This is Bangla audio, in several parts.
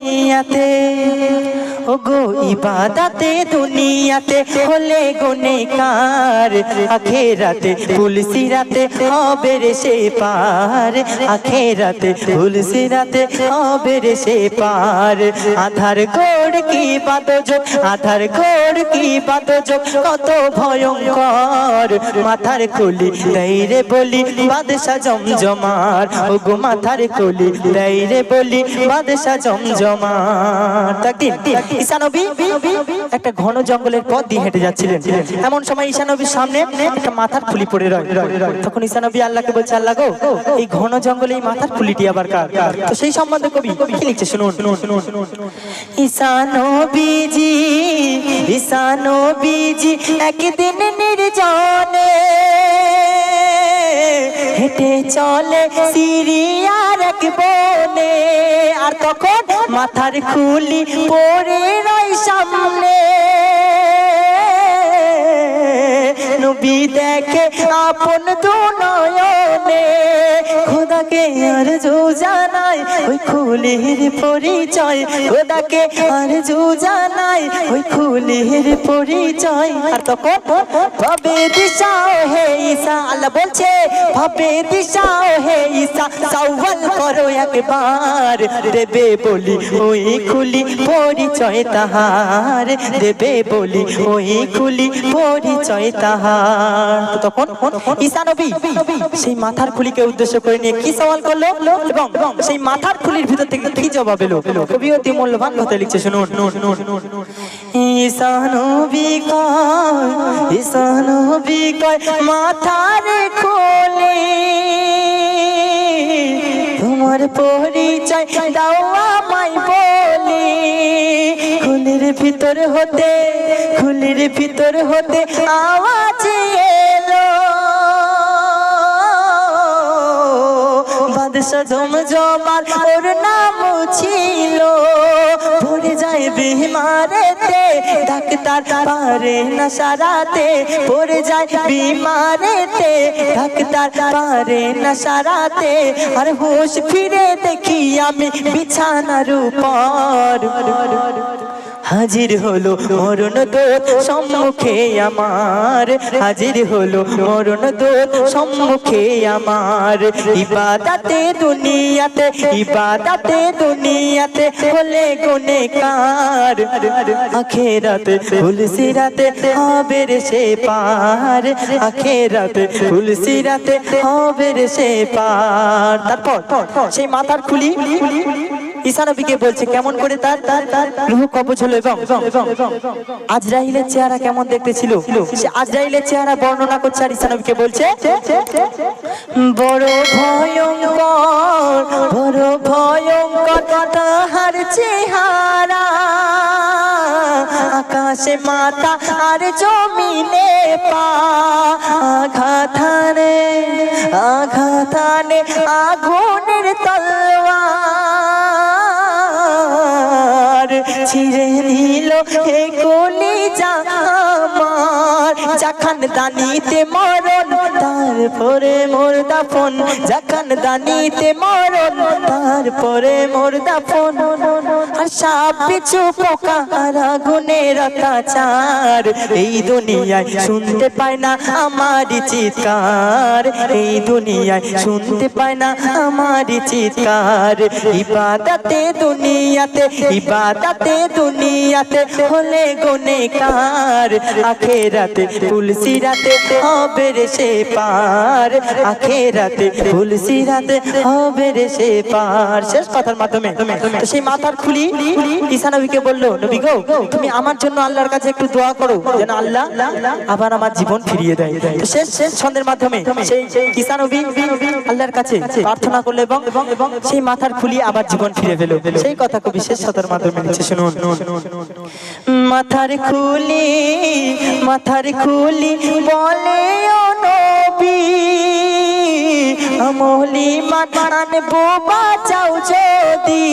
দুনিয়াতে ও গো ইবাদাতে দুনিয়াতে হলে গুনেকার আখেরাতে তুলসিরাতে হবে রে সে পার। আখেরাতে তুলসিরাতে হবে রে সে পার। আধার গোড় কি বাদজ আধার গোড় কি বাদজ কত ভয়ঙ্কর। মাথার খুলি দেই রে বলি, বাদশা জমজমার। ও গো মাথার খুলি দেই রে বলি, বাদশা জমজমার। তাকদিন একটা ঘন জঙ্গলের পথ দিয়ে হেঁটে যাচ্ছিলেন। এমন সময় ঈশানবীর সামনে একটা মাথার খুলি পড়ে তখন ঈশানবী আল্লাহকে বলছে, আল্লাহ গো, এই ঘন জঙ্গলে এই মাথার খুলিটি আবার কার? তো সেই সম্বন্ধে কবি কি লিখছে শুনুন। ঈশানবীজি ঈশানবীজি, একদিন নির্জনে হেঁটে চলে, সিরিয়ার এক বনে। আর তখন মাথার খুলি পড়ে রয় সামনে। নবী দেখে আপন দু নয়নে খোদাকে আর জু জানাই ওই খুলির পরিচয়। খোদাকে আর জু জানাই ওই খুলির পরিচয়। আর তখন ভাবে দিশা হে ঈসা, আল্লাহ বলছে, ভাবে দিশা হে ঈসা, সাওয়াল করো একবার। দেবে বলি ওই খুলি পরিচয় তাহার। দেবে বলি ওই খুলি পরিচয় তাহার। তখন ঈসা নবী, সেই মাথার খুলিকে উদ্দেশ্য করে নিয়ে কি সওয়াল করল এবং সেই মাথার খুলির ভিতর থেকে কি জবাব এলো? কবি অতি মূল্যবান কথা লিখছে, শুনুন। ঈসা নবী কয় ঈসা নবী কয়, মাথার খুলি তোমার পরিচয় দাও আমায় বলি। খুলির ভিতর হতে, খুলির ভিতর হতে আওয়াজ বাদশা জমজমার ওর নাম ছিল পড়ে যায় বিমারেতে ডাক্তার পারে না সারাতে পড়ে যায় বিমারেতে ডাক্তার পারে না সারাতে, আর হোশ ফিরে দেখি আমি বিছানার উপর। হাজির হলো মরণ দোত সম্মুখে আমার। হাজির হলো মরণ দোত সম্মুখে আমার। ইবাদাতে দুনিয়াতে ইবাদাতে দুনিয়াতে হলে গুনেকার আখেরাতে ফুলসিরাতে হবে রে সে পার। আখেরাতে ফুলসিরাতে হবে রে সে পার। তারপর সেই মাথার খুলি। ঈসা নবীকে বলছে, কেমন করে তার তার তার রুহ কবজ হলো এবং আজরাইলের চেহারা কেমন দেখতে ছিল আজরাইলের চেহারা বর্ণনা করছে আর নবীকে বলছে, বড় ভয়ঙ্কর বড় ভয়ঙ্কর তাহার চেহারা, আকাশে মাথা আর জমিনে পা আঘাতানে আঘাতানে আগুনের তলোয়ার ছিঁড়ে দিল যখন দানিতে মরণ, তারপরে মোর দাফন। যখন দানিতে মরণ, তারপরে মোর দাফন। আর সাপ পিছু পোকা আর আগুনের অত্যাচার এই দুনিয়ায় শুনতে পায় না আমার চিৎকার। এই দুনিয়ায় শুনতে পায় না আমার চিৎকার। ইবাদতে দুনিয়াতে ইবাদতে দুনিয়াতে হলে গুনেকার আখেরাতে তুলসী রাতে হবে রে সে পার। আখেরাতে তুলসী রাতে হবে রে সে পার। শেষ কথার মাধ্যমে সেই মাথার খুলি ঈসা নবীকে বলল, নবী গো, তুমি আমার জন্য আল্লাহর কাছে একটু দোয়া করো, যেন আল্লাহ আবার আমার জীবন ফিরিয়ে দেয়। শেষ শেষ ছন্দের মাধ্যমে সেই ঈসা নবী আল্লাহর কাছে প্রার্থনা করল এবং এবং সেই মাথার খুলি আবার জীবন ফিরে পেল। সেই কথা কবি শেষ ছন্দের মাধ্যমে শুনুন। মাথার খুলি মাথার খুলি বলে, ও নবী আমলি মাতান বোবা চাও যদি।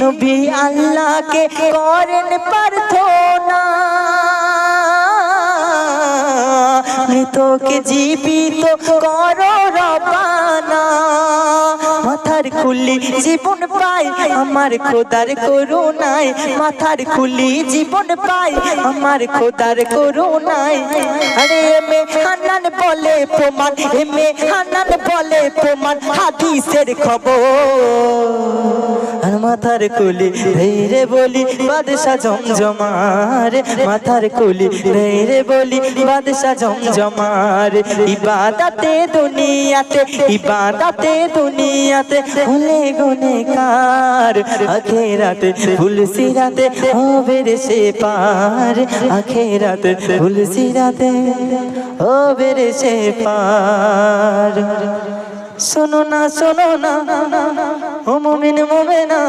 নবী আল্লাহকে করেন প্রার্থনা। মৃতকে জীবিত করো খুলি জীবন পাই, আমার খোদার করুণায়। মাথার খুলি জীবন পাই, আমার খোদার করুণায়। আরে এমে হানান বলে প্রমাণ এমে হানান বলে প্রমাণ, হাদিসের খবর। মাথার কুলি ধৈরে বলি বাদশা জমজমার। মাথার কুলি ধৈরে বলি বাদশা জমজমার। ইবাদতে দুনিয়াতে ইবাদতে দুনিয়াতে ভুলে গুনে কার আখেরাতে ভুল সিরাতে হবে রে সে পার। আখেরাতে ভুল সিরাতে হবে রে সে পার। শোনো না শোনো না। ও মুমিন মুমিনা।